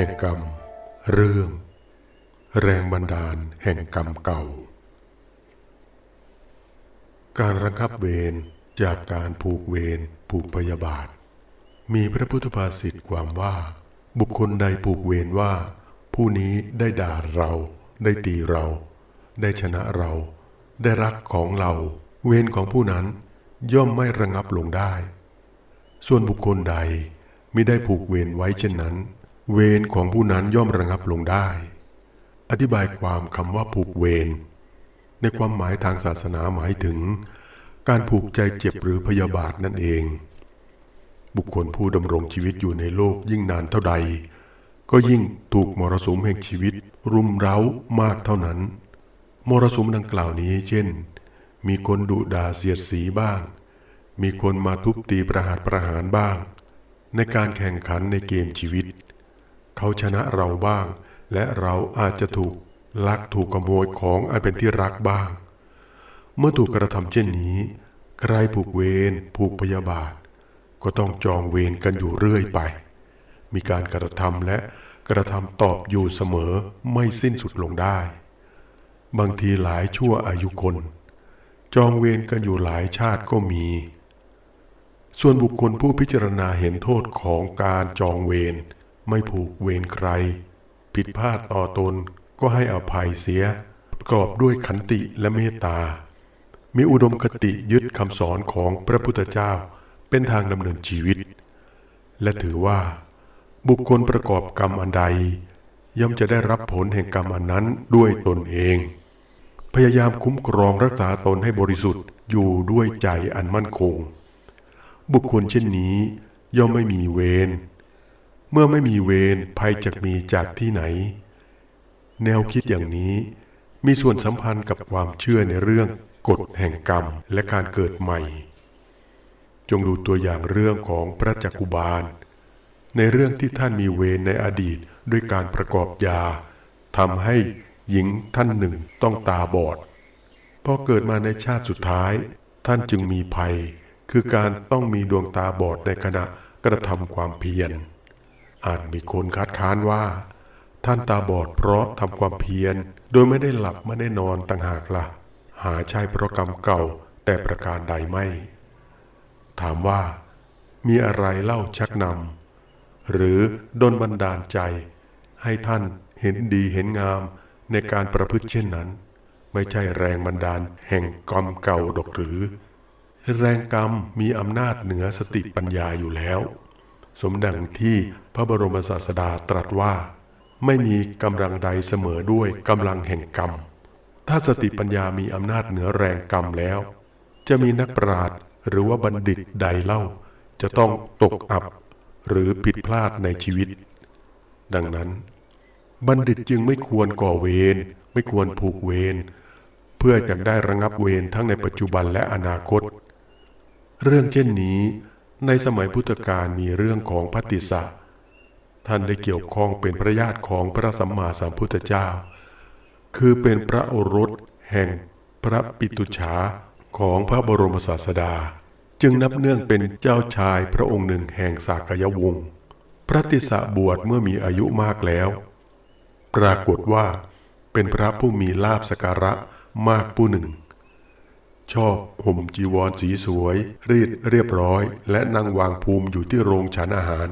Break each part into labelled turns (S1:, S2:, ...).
S1: ห่งกรรม เรื่อง แรงบันดาลแห่งกรรมเก่า การระงับเวรจากการผูกเวรผูกพยาบาท มีพระพุทธภาษิตความว่า บุคคลใดผูกเวรว่า ผู้นี้ได้ด่าเรา ได้ตีเรา ได้ชนะเรา ได้รักของเรา เวรของผู้นั้นย่อมไม่ระงับลงได้ ส่วนบุคคลใดไมิได้ผูกเวรไว้เช่นนั้น เวรของผู้นั้นย่อมระงับลงได้ อธิบายความคำว่าผูกเวรในความหมายทางศาสนาหมายถึง การผูกใจเจ็บหรือพยาบาทนั่นเอง บุคคลผู้ดำรงชีวิตอยู่ในโลกยิ่งนานเท่าใด ก็ยิ่งถูกมรสุมแห่งชีวิต รุมเร้ามากเท่านั้น มรสุมดังกล่าวนี้เช่น มีคนดุด่าเสียดสีบ้าง มีคนมาทุบตีประหารประหารบ้าง ในการแข่งขันในเกมชีวิต เขาชนะเราบ้าง และเราอาจจะถูกลักถูกขโมยของอันเป็นที่รักบ้าง เมื่อถูกกระทำเช่นนี้ ใครผูกเวรผูกพยาบาท ก็ต้องจองเวรกันอยู่เรื่อยไป มีการกระทำและกระทำตอบอยู่เสมอไม่สิ้นสุดลงได้ บางทีหลายชั่วอายุคน จองเวรกันอยู่หลายชาติก็มี ส่วนบุคคลผู้พิจารณาเห็นโทษของการจองเวร ไม่ผูกเวรใคร ผิดพลาดต่อตนก็ให้อภัยเสียประกอบด้วยขันติและเมตตา มีอุดมคติยึดคำสอนของพระพุทธเจ้าเป็นทางดำเนินชีวิต และถือว่า บุคคลประกอบกรรมอันใด ย่อมจะได้รับผลแห่งกรรมอันนั้นด้วยตนเอง พยายามคุ้มครองรักษาตนให้บริสุทธิ์อยู่ด้วยใจอันมั่นคง บุคคลเช่นนี้ย่อมไม่มีเวร เมื่อไม่มีเวรภัยจะมีจากที่ไหน แนวคิดอย่างนี้มีส่วนสัมพันธ์กับความเชื่อในเรื่องกฎแห่งกรรมและการเกิดใหม่ จงดูตัวอย่างเรื่องของพระจักกุบาล ในเรื่องที่ท่านมีเวรในอดีตด้วยการประกอบยาทำให้หญิงท่านหนึ่งต้องตาบอดพอเกิดมาในชาติสุดท้าย ท่านจึงมีภัย คือการต้องมีดวงตาบอดในขณะกระทำความเพียร อาจมีคนคัดค้านว่า ท่านตาบอดเพราะทำความเพียร โดยไม่ได้หลับไม่ได้นอนต่างหากละ่ะ หาใช่เพราะกรรมเก่าแต่ประการใดไม่ ถามว่า มีอะไรเล่าชักนำหรือดนบันดาลใจ ให้ท่านเห็นดีเห็นงามในการประพฤติเช่นนั้น ไม่ใช่แรงบันดาลแห่งกรรมเก่าดอกหรือ แรงกรรมมีอำนาจเหนือสติปัญญาอยู่แล้ว สมดังที่พระบรมศาสดาตรัสว่า ไม่มีกำลังใดเสมอด้วยกำลังแห่งกรรม ถ้าสติปัญญามีอำนาจเหนือแรงกรรมแล้ว จะมีนักปราชญ์หรือว่าบัณฑิตใดเล่า จะต้องตกอับ หรือผิดพลาดในชีวิต ดังนั้น บัณฑิตจึงไม่ควรก่อเวรไม่ควรผูกเวรเพื่อจะได้ระงับเวรทั้งในปัจจุบันและอนาคต เรื่องเช่นนี้ ในสมัยพุทธกาลมีเรื่องของพัตติสะ ท่านได้เกี่ยวข้องเป็นพระญาติของพระสัมมาสัมพุทธเจ้า คือเป็นพระโอรสแห่งพระปิตุฉาของพระบรมศาสดา จึงนับเนื่องเป็นเจ้าชายพระองค์หนึ่งแห่งสากยวงศ์พระติสะบวชเมื่อมีอายุมากแล้ว ปรากฏว่าเป็นพระผู้มีลาบสการะมากผู้หนึ่ง ชอบห่มจีวรสีสวย รีดเรียบร้อย และนั่งวางภูมิอยู่ที่โรงฉันอาหาร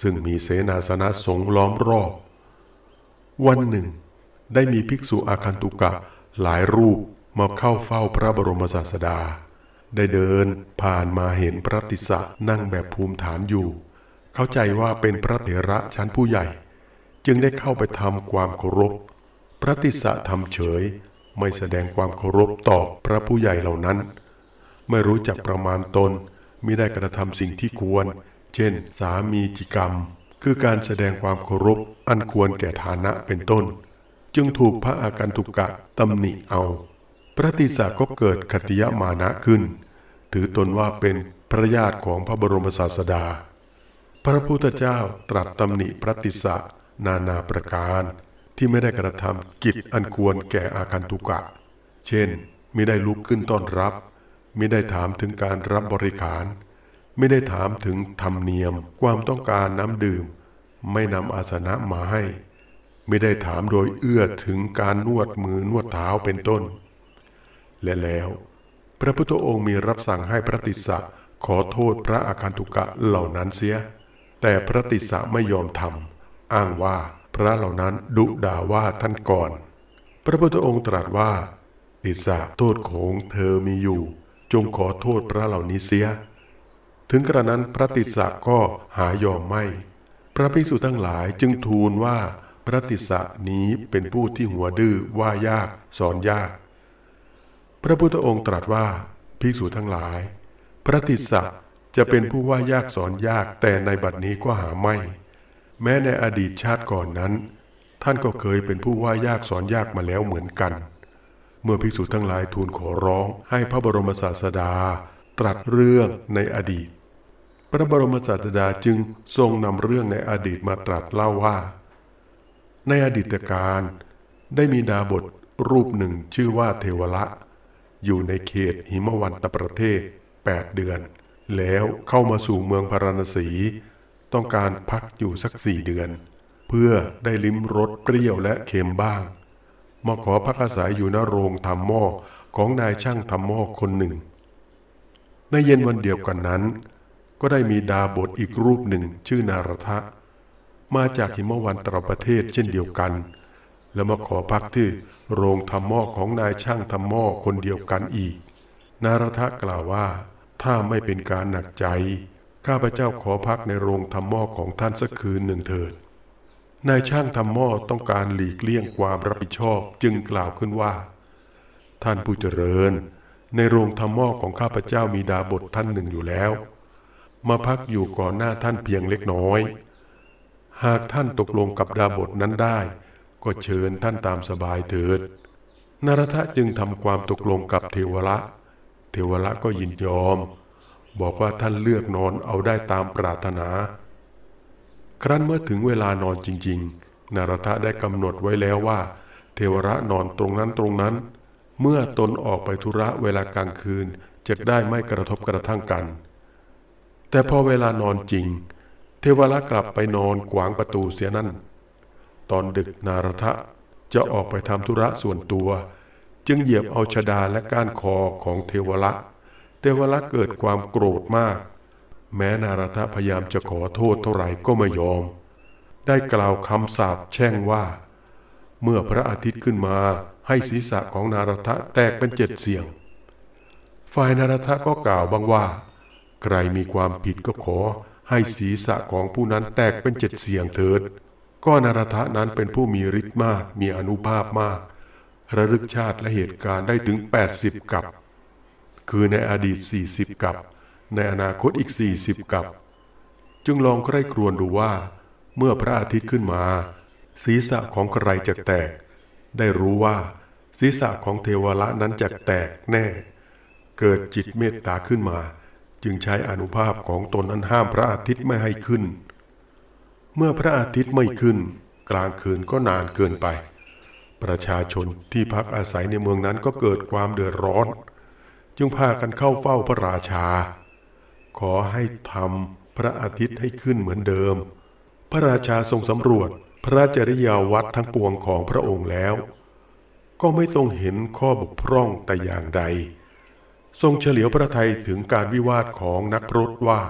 S1: ซึ่งมีเสนาสนะสงล้อมรอบ วันหนึ่ง ได้มีภิกษุอาคันตุกะหลายรูปมาเข้าเฝ้าพระบรมศาสดา ได้เดินผ่านมาเห็นพระติสะนั่งแบบภูมิฐานอยู่ เข้าใจว่าเป็นพระเถระชั้นผู้ใหญ่ จึงได้เข้าไปทำความเคารพ พระติสะทำเฉย ไม่แสดงความเคารพต่อพระผู้ใหญ่เหล่านั้น ไม่รู้จักประมาณตนมิได้กระทำสิ่งที่ควร เช่น สามีจิกรรม คือการแสดงความเคารพอันควรแก่ฐานะเป็นต้น จึงถูกพระอาการตุกะตำหนิเอา พระติสะก็เกิดขัตติยมานะขึ้น ถือตนว่าเป็นพระญาติของพระบรมศาสดา พระพุทธเจ้าตรัสตำหนิพระติสะนานาประการ ที่ไม่ได้กระทำกิจอันควรแก่อาคันตุกะ เช่น ไม่ได้ลุกขึ้นต้อนรับ ไม่ได้ถามถึงการรับบริการ ไม่ได้ถามถึงธรรมเนียม ความต้องการน้ำดื่ม ไม่นำอาสนะมาให้ ไม่ได้ถามโดยเอื้อถึงการนวดมือนวดเท้าเป็นต้น และแล้ว พระพุทธองค์มีรับสั่งให้พระติสสะขอโทษพระอาคันตุกะเหล่านั้นเสีย แต่พระติสสะไม่ยอมทำอ้างว่า พระเหล่านั้นดุด่าว่าท่านก่อน พระพุทธองค์ตรัสว่าติสสะโทษของเธอมีอยู่ จงขอโทษพระเหล่านี้เสีย ถึงกระนั้นพระติสสะก็หายอมไม่ พระภิกษุทั้งหลายจึงทูลว่าพระติสสะนี้เป็นผู้ที่หัวดื้อว่ายากสอนยาก พระพุทธองค์ตรัสว่าภิกษุทั้งหลาย พระติสสะจะเป็นผู้ว่ายากสอนยากแต่ในบัดนี้ก็หาไม่ แม้ในอดีตชาติก่อนนั้น ท่านก็เคยเป็นผู้ว่ายากสอนยากมาแล้วเหมือนกัน เมื่อภิกษุทั้งหลายทูลขอร้องให้พระบรมศาสดา ตรัสเรื่องในอดีต พระบรมศาสดาจึงทรงนำเรื่องในอดีตมาตรัสเล่าว่า ในอดีตการได้มีดาบทรูปหนึ่งชื่อว่าเทวละ อยู่ในเขตหิมวันตประเทศ 8 เดือน แล้วเข้ามาสู่เมืองพาราณสี ต้องการพักอยู่สักสี่เดือน เพื่อได้ลิ้มรสเปรี้ยวและเค็มบ้างมาขอพักอาศัยอยู่ณโรงทำหม้อของนายช่างทำหม้อคนหนึ่ง ในเย็นวันเดียวกันนั้น ก็ได้มีดาบทอีกรูปหนึ่งชื่อนารทะ มาจากหิมวันตรประเทศเช่นเดียวกัน แล้วมาขอพักที่โรงทำหม้อของนายช่างทำหม้อคนเดียวกันอีก นารทะกล่าวว่าถ้าไม่เป็นการหนักใจ ข้าพเจ้าขอพักในโรงทำหม้อของท่านสักคืนหนึ่งเถิด นายช่างทำหม้อต้องการหลีกเลี่ยงความรับผิดชอบจึงกล่าวขึ้นว่า ท่านผู้เจริญ ในโรงทำหม้อของข้าพเจ้ามีดาบทท่านหนึ่งอยู่แล้ว มาพักอยู่ก่อนหน้าท่านเพียงเล็กน้อย หากท่านตกลงกับดาบทนั้นได้ ก็เชิญท่านตามสบายเถิดนารทะจึงทำความตกลงกับเทวละเทวละก็ยินยอม บอกว่าท่านเลือกนอนเอาได้ตามปรารถนา ครั้นเมื่อถึงเวลานอนจริง ๆ นารทะได้กำหนดไว้แล้วว่า เทวระนอนตรงนั้นตรงนั้น เมื่อตนออกไปธุระเวลากลางคืนจะได้ไม่กระทบกระทั่งกัน แต่พอเวลานอนจริง เทวระกลับไปนอนขวางประตูเสียนั่น ตอนดึกนารทะจะออกไปทำธุระส่วนตัว จึงเหยียบเอาชดาและก้านคอของเทวละ เทวละเกิดความโกรธมาก แม้นารทะพยายามจะขอโทษเท่าไหร่ก็ไม่ยอม ได้กล่าวคำสาปแช่งว่า เมื่อพระอาทิตย์ขึ้นมาให้ศีรษะของนารทะแตกเป็นเจ็ดเสียง ฝ่ายนารทะก็กล่าวบ้างว่า ใครมีความผิดก็ขอให้ศีรษะของผู้นั้นแตกเป็นเจ็ดเสียงเถิด ก็นารทะนั้นเป็นผู้มีฤทธิ์มาก มีอนุภาพมาก ระลึกชาติและเหตุการณ์ได้ถึง 80กับ คือในอดีต 40 กับ ในอนาคตอีก 40 กับ จึงลองใคร่ครวญดูว่า เมื่อพระอาทิตย์ขึ้นมา ศีรษะของใครจะแตก ได้รู้ว่า ศีรษะของเทวละนั้นจะแตกแน่ เกิดจิตเมตตาขึ้นมา จึงใช้อนุภาพของตนนั้นห้ามพระอาทิตย์ไม่ให้ขึ้น เมื่อพระอาทิตย์ไม่ขึ้น กลางคืนก็นานเกินไป ประชาชนที่พักอาศัยในเมืองนั้นก็เกิดความเดือดร้อน จึงพากันเข้าเฝ้าพระราชา ขอให้ทำพระอาทิตย์ให้ขึ้นเหมือนเดิม พระราชาทรงสำรวจพระจริยาวัดทั้งปวงของพระองค์แล้ว ก็ไม่ทรงเห็นข้อบกพร่องแต่อย่างใด ทรงเฉลียวพระทัยถึงการวิวาทของนักพรตว่า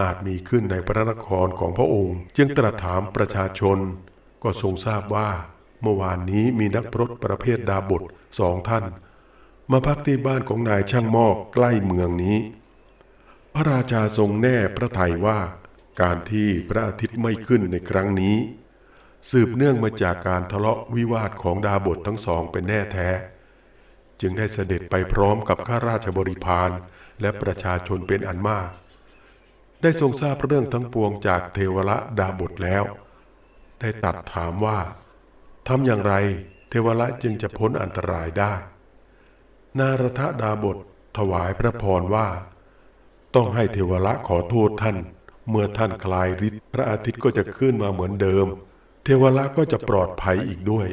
S1: อาจมีขึ้นในพระนครของพระองค์ จึงตรัสถามประชาชน ก็ทรงทราบว่า เมื่อวานนี้มีนักพรตประเภทดาบทสองท่าน มาพักที่บ้านของนายช่างหม้อใกล้เมืองนี้ พระราชาทรงแน่พระทัยว่า การที่พระอาทิตย์ไม่ขึ้นในครั้งนี้ สืบเนื่องมาจากการทะเลาะวิวาทของดาบททั้งสองเป็นแน่แท้ จึงได้เสด็จไปพร้อมกับข้าราชบริพารและประชาชนเป็นอันมาก ได้ทรงทราบเรื่องทั้งปวงจากเทวละดาบทแล้ว ได้ตัดถามว่าทำอย่างไรเทวละจึงจะพ้นอันตรายได้ นารทดาบทถวายพระพรว่า ต้องให้เทวละขอโทษท่าน เมื่อท่านคลายฤทธิ์พระอาทิตย์ก็จะขึ้นมาเหมือนเดิม เทวละก็จะปลอดภัยอีกด้วย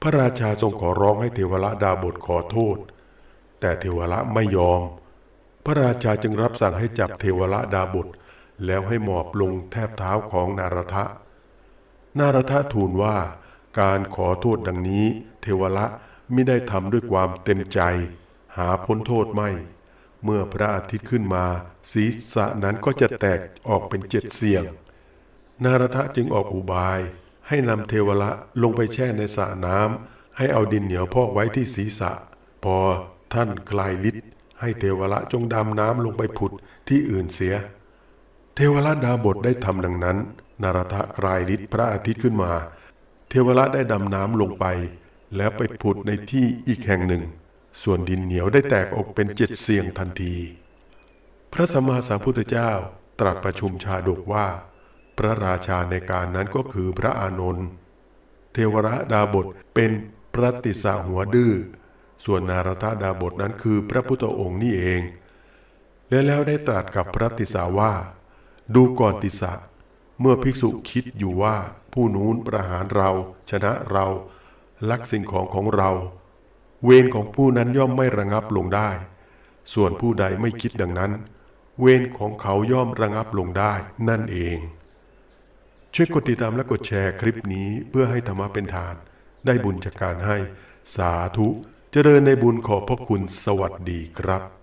S1: พระราชาทรงขอร้องให้เทวละดาบทขอโทษ แต่เทวละไม่ยอม พระราชาจึงรับสั่งให้จับเทวละดาบทแล้วให้หมอบลงแทบเท้าของนารทะ นารทะทูลว่าการขอโทษดังนี้ เทวละ ไม่ได้ทำด้วยความเต็มใจ หาพ้นโทษไม่ เมื่อพระอาทิตย์ขึ้นมา ศีรษะนั้นก็จะแตกออกเป็นเจ็ดเสียง นารทะจึงออกอุบาย ให้นำเทวละลงไปแช่ในสระน้ำให้เอาดินเหนียวพอกไว้ที่ศีรษะ พอท่านคลายฤทธิ์ให้เทวละจงดำน้ำลงไปผุดที่อื่นเสีย เทวราดาบทได้ทำดังนั้น นารทะคลายฤทธิ์พระอาทิตย์ขึ้นมา เทวราได้ดำน้ำลงไป แล้วไปผุดในที่อีกแห่งหนึ่ง ส่วนดินเหนียวได้แตกออกเป็นเจ็ดเสียงทันที พระสัมมาสัมพุทธเจ้าตรัสประชุมชาดกว่า พระราชาในการนั้นก็คือพระอานนท์เทวราดาบทเป็นพระติสาหัวดื้อส่วนนารทดาบทนั้นคือพระพุทธองค์นี่เอง และแล้วได้ตรัสกับพระติสาว่า ดูก่อนติสะเมื่อภิกษุคิดอยู่ว่าผู้นู้นประหารเราชนะเรา ลักสิ่งของของเรา เวรของผู้นั้นย่อมไม่ระงับลงได้ ส่วนผู้ใดไม่คิดดังนั้น เวรของเขาย่อมระงับลงได้นั่นเอง ช่วยกดติดตามและกดแชร์คลิปนี้เพื่อให้ธรรมะเป็นทาน ได้บุญจากการให้สาธุจเจริญในบุญขอบพระคุณสวัสดีครับ